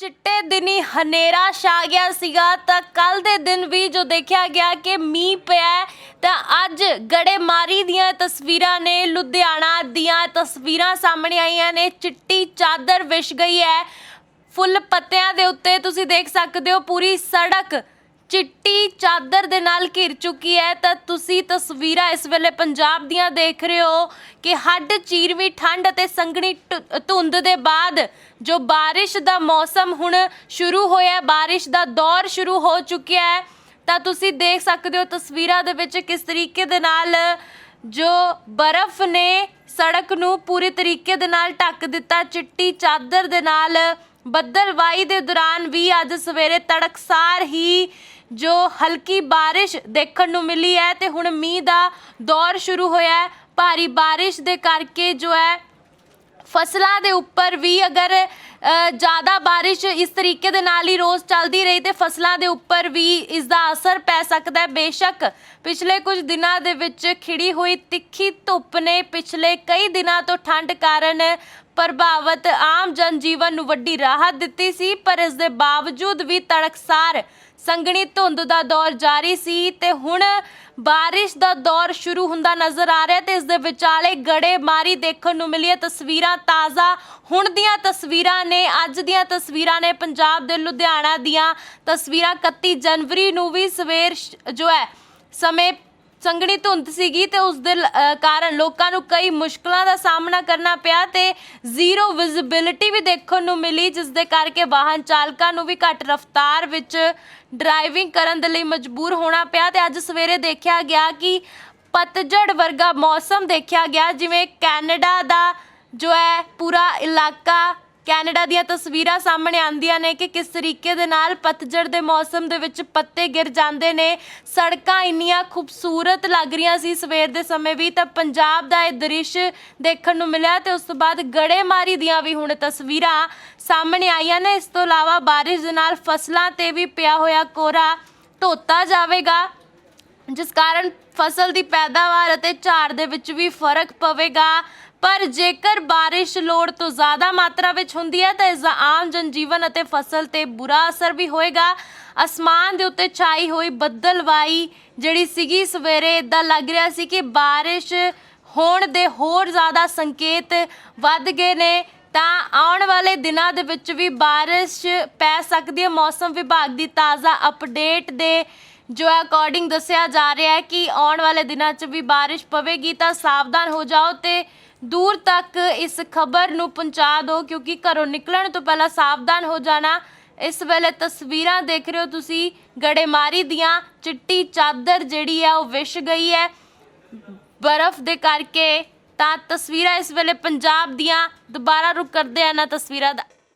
ਚਿੱਟੇ ਦਿਨੀ ਹਨੇਰਾ ਛਾ ਗਿਆ ਸੀਗਾ, ਤਾਂ ਕੱਲ ਦੇ ਦਿਨ ਵੀ ਜੋ ਦੇਖਿਆ ਗਿਆ ਕਿ ਮੀਂਹ ਪਿਆ ਤਾਂ ਅੱਜ ਗੜੇਮਾਰੀ ਦੀਆਂ ਤਸਵੀਰਾਂ ਨੇ, ਲੁਧਿਆਣਾ ਦੀਆਂ ਤਸਵੀਰਾਂ ਸਾਹਮਣੇ ਆਈਆਂ ਨੇ, ਚਿੱਟੀ ਚਾਦਰ ਵਿਛ ਗਈ ਹੈ। ਫੁੱਲ ਪੱਤਿਆਂ ਦੇ ਉੱਤੇ ਤੁਸੀਂ ਦੇਖ ਸਕਦੇ ਹੋ, ਪੂਰੀ ਸੜਕ ਚਿੱਟੀ ਚਾਦਰ ਦੇ ਨਾਲ ਘਿਰ ਚੁੱਕੀ ਹੈ। ਤਾਂ ਤੁਸੀਂ ਤਸਵੀਰਾਂ ਇਸ ਵੇਲੇ ਪੰਜਾਬ ਦੀਆਂ ਦੇਖ ਰਹੇ ਹੋ ਕਿ ਹੱਡ ਚੀਰਵੀਂ ਠੰਡ ਅਤੇ ਸੰਘਣੀ ਧੁ- ਧੁੰਦ ਦੇ ਬਾਅਦ ਜੋ ਬਾਰਿਸ਼ ਦਾ ਮੌਸਮ ਹੁਣ ਸ਼ੁਰੂ ਹੋਇਆ ਹੈ, ਬਾਰਿਸ਼ ਦਾ ਦੌਰ ਸ਼ੁਰੂ ਹੋ ਚੁੱਕਿਆ ਹੈ। ਤਾਂ ਤੁਸੀਂ ਦੇਖ ਸਕਦੇ ਹੋ ਤਸਵੀਰਾਂ ਦੇ ਵਿੱਚ ਕਿਸ ਤਰੀਕੇ ਦੇ ਨਾਲ ਜੋ ਬਰਫ਼ ਨੇ ਸੜਕ ਨੂੰ ਪੂਰੇ ਤਰੀਕੇ ਦੇ ਨਾਲ ਢੱਕ ਦਿੱਤਾ। ਚਿੱਟੀ ਚਾਦਰ ਦੇ ਨਾਲ ਬੱਦਲਵਾਈ ਦੇ ਦੌਰਾਨ ਵੀ ਅੱਜ ਸਵੇਰੇ ਤੜਕਸਾਰ ਹੀ ਜੋ ਹਲਕੀ ਬਾਰਿਸ਼ ਦੇਖਣ ਨੂੰ ਮਿਲੀ ਹੈ ਤੇ ਹੁਣ ਮੀਂਹ ਦਾ ਦੌਰ ਸ਼ੁਰੂ ਹੋਇਆ ਹੈ। ਭਾਰੀ ਬਾਰਿਸ਼ ਦੇ ਕਰਕੇ ਜੋ ਹੈ, ਫਸਲਾਂ ਦੇ ਉੱਪਰ ਵੀ ਅਗਰ ਜ਼ਿਆਦਾ ਬਾਰਿਸ਼ ਇਸ ਤਰੀਕੇ ਦੇ ਨਾਲ ਹੀ ਰੋਜ਼ ਚੱਲਦੀ ਰਹੀ ਤੇ ਫਸਲਾਂ ਦੇ ਉੱਪਰ ਵੀ ਇਸ ਦਾ ਅਸਰ ਪੈ ਸਕਦਾ ਹੈ। ਬੇਸ਼ੱਕ ਪਿਛਲੇ ਕੁਝ ਦਿਨਾਂ ਦੇ ਵਿੱਚ ਖਿੜੀ ਹੋਈ ਤਿੱਖੀ ਧੁੱਪ ਨੇ ਪਿਛਲੇ ਕਈ ਦਿਨਾਂ ਤੋਂ ਠੰਡ ਕਾਰਨ ਪ੍ਰਭਾਵਿਤ ਆਮ ਜਨਜੀਵਨ ਨੂੰ ਵੱਡੀ ਰਾਹਤ ਦਿੱਤੀ ਸੀ, ਪਰ ਇਸ ਦੇ ਬਾਵਜੂਦ ਵੀ ਤੜਕਸਾਰ ਸੰਘਣੀ ਧੁੰਦ ਦਾ ਦੌਰ ਜਾਰੀ ਸੀ ਤੇ ਹੁਣ ਬਾਰਿਸ਼ ਦਾ ਦੌਰ ਸ਼ੁਰੂ ਹੁੰਦਾ ਨਜ਼ਰ ਆ ਰਿਹਾ ਤੇ ਇਸ ਦੇ ਵਿਚਾਲੇ ਗੜੇਮਾਰੀ ਦੇਖਣ ਨੂੰ ਮਿਲੀ ਹੈ। ਤਸਵੀਰਾਂ ਤਾਜ਼ਾ ਹੁਣ ਦੀਆਂ ਤਸਵੀਰਾਂ ਨੇ, ਅੱਜ ਦੀਆਂ ਤਸਵੀਰਾਂ ਨੇ ਪੰਜਾਬ ਦੇ ਲੁਧਿਆਣਾ ਦੀਆਂ ਤਸਵੀਰਾਂ। 31 ਜਨਵਰੀ ਨੂੰ ਵੀ ਸਵੇਰ ਜੋ ਹੈ, ਸਮੇਂ ਸੰਘਣੀ ਧੁੰਦ ਸੀਗੀ ਤੇ ਉਸ ਦੇ ਲ- ਕਾਰਨ ਲੋਕਾਂ ਨੂੰ ਕਈ ਮੁਸ਼ਕਲਾਂ ਦਾ ਸਾਹਮਣਾ ਕਰਨਾ ਪਿਆ ਤੇ ਜ਼ੀਰੋ ਵਿਜ਼ਿਬਿਲਿਟੀ ਵੀ ਦੇਖਣ ਨੂੰ ਮਿਲੀ, ਜਿਸ ਦੇ ਕਰਕੇ ਵਾਹਨ ਚਾਲਕਾਂ ਨੂੰ ਵੀ ਘੱਟ ਰਫ਼ਤਾਰ ਵਿੱਚ ਡਰਾਈਵਿੰਗ ਕਰਨ ਦੇ ਲਈ ਮਜਬੂਰ ਹੋਣਾ ਪਿਆ ਤੇ ਅੱਜ ਸਵੇਰੇ ਦੇਖਿਆ ਗਿਆ ਕਿ ਪਤਝੜ ਵਰਗਾ ਮੌਸਮ ਦੇਖਿਆ ਗਿਆ, ਜਿਵੇਂ ਕੈਨੇਡਾ ਦਾ ਜੋ ਹੈ ਪੂਰਾ ਇਲਾਕਾ ਕੈਨੇਡਾ ਦੀਆਂ ਤਸਵੀਰਾਂ ਸਾਹਮਣੇ ਆਉਂਦੀਆਂ ਨੇ ਕਿ ਕਿਸ ਤਰੀਕੇ ਦੇ ਨਾਲ ਪਤਝੜ ਦੇ ਮੌਸਮ ਦੇ ਵਿੱਚ ਪੱਤੇ ਗਿਰ ਜਾਂਦੇ ਨੇ। ਸੜਕਾਂ ਇੰਨੀਆਂ ਖੂਬਸੂਰਤ ਲੱਗ ਰਹੀਆਂ ਸੀ ਸਵੇਰ ਦੇ ਸਮੇਂ ਵੀ, ਤਾਂ ਪੰਜਾਬ ਦਾ ਇਹ ਦ੍ਰਿਸ਼ ਦੇਖਣ ਨੂੰ ਮਿਲਿਆ ਤੇ ਉਸ ਤੋਂ ਬਾਅਦ ਗੜੇਮਾਰੀ ਦੀਆਂ ਵੀ ਹੁਣ ਤਸਵੀਰਾਂ ਸਾਹਮਣੇ ਆਈਆਂ ਨੇ। ਇਸ ਤੋਂ ਇਲਾਵਾ ਬਾਰਿਸ਼ ਦੇ ਨਾਲ ਫਸਲਾਂ ਤੇ ਵੀ ਪਿਆ ਹੋਇਆ ਕੋਰਾ ਧੋਤਾ ਜਾਵੇਗਾ, ਜਿਸ ਕਾਰਨ ਫਸਲ ਦੀ ਪੈਦਾਵਾਰ ਅਤੇ ਝਾੜ ਦੇ ਵਿੱਚ ਵੀ ਫ਼ਰਕ ਪਵੇਗਾ। ਪਰ ਜੇਕਰ ਬਾਰਿਸ਼ ਲੋੜ ਤੋਂ ਜ਼ਿਆਦਾ ਮਾਤਰਾ ਵਿੱਚ ਹੁੰਦੀ ਹੈ, ਤਾਂ ਇਸ ਦਾ ਆਮ ਜਨਜੀਵਨ ਅਤੇ ਫਸਲ ਤੇ ਬੁਰਾ ਅਸਰ ਵੀ ਹੋਏਗਾ। ਅਸਮਾਨ ਦੇ ਉੱਤੇ ਛਾਈ ਹੋਈ ਬੱਦਲਵਾਈ ਜਿਹੜੀ ਸੀਗੀ ਸਵੇਰੇ ਇਦਾਂ ਲੱਗ ਰਿਹਾ ਸੀ ਕਿ ਬਾਰਿਸ਼ ਹੋਣ ਦੇ ਹੋਰ ਜ਼ਿਆਦਾ ਸੰਕੇਤ ਵੱਧ ਗਏ ਨੇ। ਤਾਂ ਆਉਣ ਵਾਲੇ ਦਿਨਾਂ ਦੇ ਵਿੱਚ ਵੀ ਬਾਰਿਸ਼ ਪੈ ਸਕਦੀ ਹੈ। ਮੌਸਮ ਵਿਭਾਗ ਦੀ ਤਾਜ਼ਾ ਅਪਡੇਟ ਦੇ ਜੋ ਅਕੋਰਡਿੰਗ ਦੱਸਿਆ ਜਾ ਰਿਹਾ ਹੈ ਕਿ ਆਉਣ ਵਾਲੇ ਦਿਨਾਂ 'ਚ ਵੀ ਬਾਰਿਸ਼ ਪਵੇਗੀ, ਤਾਂ ਸਾਵਧਾਨ ਹੋ ਜਾਓ ਤੇ ਦੂਰ ਤੱਕ ਇਸ ਖਬਰ ਨੂੰ ਪਹੁੰਚਾ ਦਿਓ, ਕਿਉਂਕਿ ਘਰੋਂ ਨਿਕਲਣ ਤੋਂ ਪਹਿਲਾਂ ਸਾਵਧਾਨ ਹੋ ਜਾਣਾ। ਇਸ ਵੇਲੇ ਤਸਵੀਰਾਂ ਦੇਖ ਰਹੇ ਹੋ ਤੁਸੀਂ, ਗੜੇਮਾਰੀ ਦੀਆਂ ਚਿੱਟੀ ਚਾਦਰ ਜਿਹੜੀ ਹੈ ਉਹ ਵਿਛ ਗਈ ਹੈ। ਬਰਫ਼ ਦੇ ਕਰਕੇ ਤਾਂ ਤਸਵੀਰਾਂ ਇਸ ਵੇਲੇ ਪੰਜਾਬ ਦੀਆਂ ਦੁਬਾਰਾ ਰੁਕ ਕਰਦੇ ਆ ਨਾ ਤਸਵੀਰਾਂ ਦਾ।